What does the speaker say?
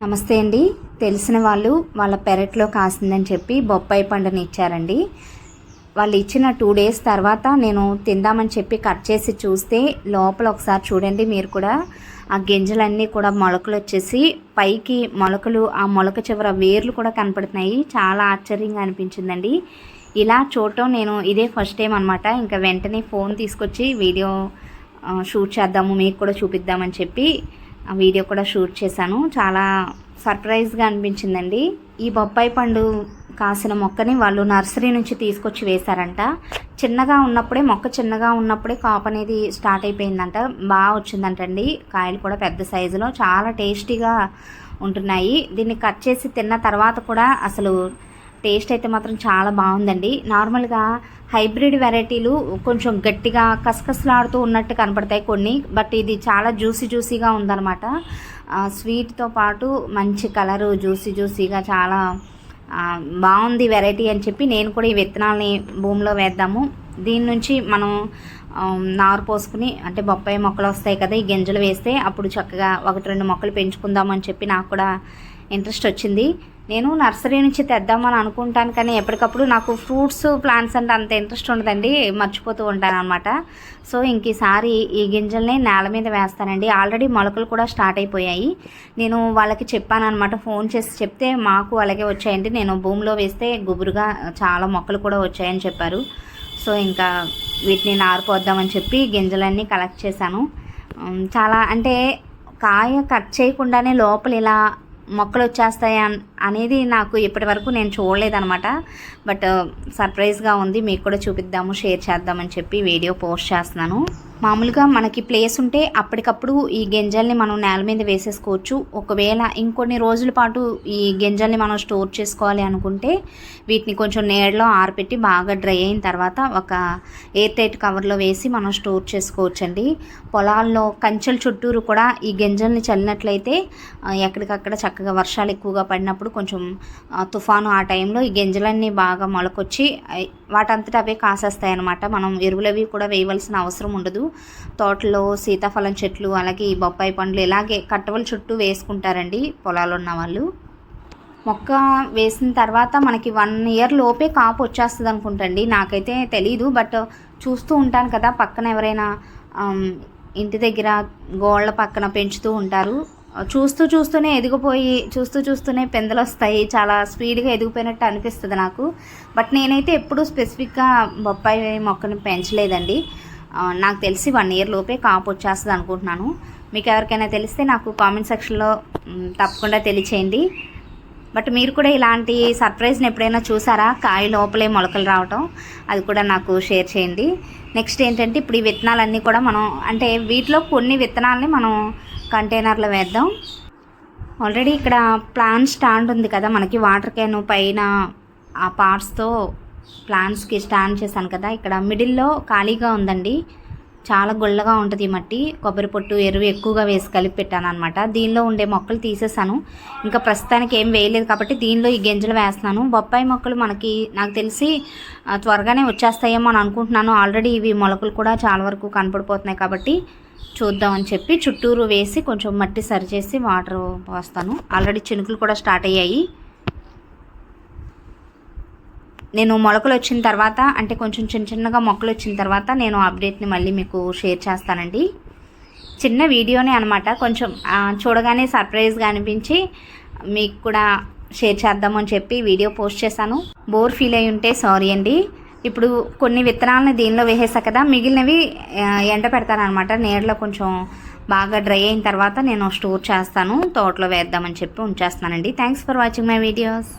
నమస్తే అండి. తెలిసిన వాళ్ళు వాళ్ళ పెరట్లో కాసిందని చెప్పి బొప్పాయి పండుని ఇచ్చారండి. వాళ్ళు ఇచ్చిన టూ డేస్ తర్వాత నేను తిందామని చెప్పి కట్ చేసి చూస్తే లోపల ఒకసారి చూడండి మీరు కూడా. ఆ గింజలన్నీ కూడా మొలకలు వచ్చేసి పైకి మొలకలు ఆ మొలక చివర వేర్లు కూడా కనపడుతున్నాయి. చాలా ఆశ్చర్యంగా అనిపించిందండి. ఇలా చూడటం నేను ఇదే ఫస్ట్ టైం అనమాట ఇంకా వెంటనే ఫోన్ తీసుకొచ్చి వీడియో షూట్ చేద్దాము మీకు కూడా చూపిద్దామని చెప్పి వీడియో కూడా షూట్ చేశాను. చాలా సర్ప్రైజ్గా అనిపించిందండి. ఈ బొప్పాయి పండు కాసిన మొక్కని వాళ్ళు నర్సరీ నుంచి తీసుకొచ్చి వేశారంట. చిన్నగా ఉన్నప్పుడే మొక్క చిన్నగా ఉన్నప్పుడే కాపు అనేది స్టార్ట్ అయిపోయిందంట. బాగా వచ్చిందంటండి. కాయలు కూడా పెద్ద సైజులో చాలా టేస్టీగా ఉంటున్నాయి. దీన్ని కట్ చేసి తిన్న తర్వాత కూడా అసలు టేస్ట్ అయితే మాత్రం చాలా బాగుందండి. నార్మల్గా హైబ్రిడ్ వెరైటీలు కొంచెం గట్టిగా కసకసలాడుతూ ఉన్నట్టు కనపడతాయి కొన్ని బట్ ఇది చాలా జ్యూసీ జ్యూసీగా ఉందన్నమాట. స్వీట్తో పాటు మంచి కలరు జ్యూసీ జ్యూసీగా చాలా బాగుంది వెరైటీ అని చెప్పి నేను కూడా ఈ విత్తనాలని భూమిలో వేద్దాము. దీని నుంచి మనం నారు పోసుకుని అంటే బొప్పాయి మొక్కలు వస్తాయి కదా ఈ గింజలు వేస్తే అప్పుడు చక్కగా ఒకటి రెండు మొక్కలు పెంచుకుందాం అని చెప్పి నాకు కూడా ఇంట్రెస్ట్ వచ్చింది. నేను నర్సరీ నుంచి తెద్దామని అనుకుంటాను కానీ ఎప్పటికప్పుడు నాకు ఫ్రూట్స్ ప్లాంట్స్ అంటే అంత ఇంట్రెస్ట్ ఉండదండి మర్చిపోతూ ఉంటాను అనమాట సో ఇంక ఈసారి ఈ గింజల్ని నేల మీద వేస్తానండి. ఆల్రెడీ మొలకలు కూడా స్టార్ట్ అయిపోయాయి. నేను వాళ్ళకి చెప్పాను అనమాట ఫోన్ చేసి చెప్తే మాకు అలాగే వచ్చాయండి. నేను భూమిలో వేస్తే గుబురుగా చాలా మొక్కలు కూడా వచ్చాయని చెప్పారు. సో ఇంకా వీటిని నారిపోద్దామని చెప్పి గింజలన్నీ కలెక్ట్ చేశాను. చాలా అంటే కాయ కట్ చేయకుండానే లోపల ఇలా మొక్కలు వచ్చేస్తాయి అనేది నాకు ఇప్పటి వరకు నేను చూడలేదనమాట బట్ సర్ప్రైజ్గా ఉంది. మీకు కూడా చూపిద్దాము షేర్ చేద్దామని చెప్పి వీడియో పోస్ట్ చేస్తున్నాను. మామూలుగా మనకి ప్లేస్ ఉంటే అప్పటికప్పుడు ఈ గింజల్ని మనం నేల మీద వేసేసుకోవచ్చు. ఒకవేళ ఇంకొన్ని రోజుల పాటు ఈ గింజల్ని మనం స్టోర్ చేసుకోవాలి అనుకుంటే వీటిని కొంచెం నీడలో ఆరపెట్టి బాగా డ్రై అయిన తర్వాత ఒక ఎయిర్ టైట్ కవర్లో వేసి మనం స్టోర్ చేసుకోవచ్చండి. పొలాల్లో కంచెల చుట్టూరు కూడా ఈ గింజల్ని చల్లినట్లయితే ఎక్కడికక్కడ చక్కగా వర్షాలు ఎక్కువగా పడినప్పుడు కొంచెం తుఫాను ఆ టైంలో ఈ గింజలన్నీ బాగా మొలకొచ్చి వాటంతటా వాటంతట అవే కాసేస్తాయి అనమాట మనం ఎరువులవి కూడా వేయవలసిన అవసరం ఉండదు. తోటలో సీతాఫలం చెట్లు అలాగే ఈ బొప్పాయి పండ్లు ఇలాగే కట్టవల చుట్టూ వేసుకుంటారండి పొలాలు ఉన్న వాళ్ళు. మొక్క వేసిన తర్వాత మనకి వన్ ఇయర్ లోపే కాపు వచ్చేస్తుంది అనుకుంటండి. నాకైతే తెలీదు బట్ చూస్తూ ఉంటాను కదా పక్కన ఎవరైనా ఇంటి దగ్గర గోళ్ళ పక్కన పెంచుతూ ఉంటారు. చూస్తూ చూస్తూనే ఎదిగిపోయి చూస్తూ చూస్తూనే పెందలు వస్తాయి. చాలా స్పీడ్గా ఎదిగిపోయినట్టు అనిపిస్తుంది నాకు. బట్ నేనైతే ఎప్పుడూ స్పెసిఫిక్గా బొప్పాయి మొక్కను పెంచలేదండి. నాకు తెలిసి వన్ ఇయర్ లోపే కాపు వచ్చేస్తుంది అనుకుంటున్నాను. మీకు ఎవరికైనా తెలిస్తే నాకు కామెంట్ సెక్షన్లో తప్పకుండా తెలియచేయండి. బట్ మీరు కూడా ఇలాంటి సర్ప్రైజ్ని ఎప్పుడైనా చూసారా? కాయ లోపలే మొలకలు రావటం అది కూడా నాకు షేర్ చేయండి. నెక్స్ట్ ఏంటంటే ఇప్పుడు ఈ విత్తనాలన్నీ కూడా మనం అంటే వీటిలో కొన్ని విత్తనాలని మనం కంటైనర్లో వేద్దాం. ఆల్రెడీ ఇక్కడ ప్లాంట్ స్టాండ్ ఉంది కదా మనకి వాటర్ క్యాన్ పైన ఆ పార్ట్స్తో ప్లాంట్స్కి స్టాండ్ చేశాను కదా ఇక్కడ మిడిల్లో ఖాళీగా ఉందండి. చాలా గుల్లగా ఉంటుంది ఈ మట్టి. కొబ్బరి పొట్టు ఎరువు ఎక్కువగా వేసి కలిపి పెట్టాను అనమాట దీనిలో ఉండే మొక్కలు తీసేసాను. ఇంకా ప్రస్తుతానికి ఏం వేయలేదు కాబట్టి దీనిలో ఈ గింజలు వేస్తున్నాను. బొప్పాయి మొక్కలు మనకి నాకు తెలిసి త్వరగానే వచ్చేస్తాయేమో అని అనుకుంటున్నాను. ఆల్రెడీ ఇవి మొలకలు కూడా చాలా వరకు కనపడిపోతున్నాయి కాబట్టి చూద్దామని చెప్పి చుట్టూరు వేసి కొంచెం మట్టి సరిచేసి వాటర్ పోస్తాను. ఆల్రెడీ చినుకులు కూడా స్టార్ట్ అయ్యాయి. నేను మొలకలు వచ్చిన తర్వాత అంటే కొంచెం చిన్న చిన్నగా మొక్కలు వచ్చిన తర్వాత నేను అప్డేట్ని మళ్ళీ మీకు షేర్ చేస్తానండి. చిన్న వీడియోనే అనమాట కొంచెం చూడగానే సర్ప్రైజ్గా అనిపించి మీకు కూడా షేర్ చేద్దామని చెప్పి వీడియో పోస్ట్ చేశాను. బోర్ ఫీల్ అయి ఉంటే సారీ అండి. ఇప్పుడు కొన్ని విత్తనాలను దీనిలో వేసేసా కదా మిగిలినవి ఎండ పెడతానమాట నీడలో కొంచెం బాగా డ్రై అయిన తర్వాత నేను స్టోర్ చేస్తాను. తోటలో వేద్దామని చెప్పి ఉంచేస్తానండి thanks for watching my videos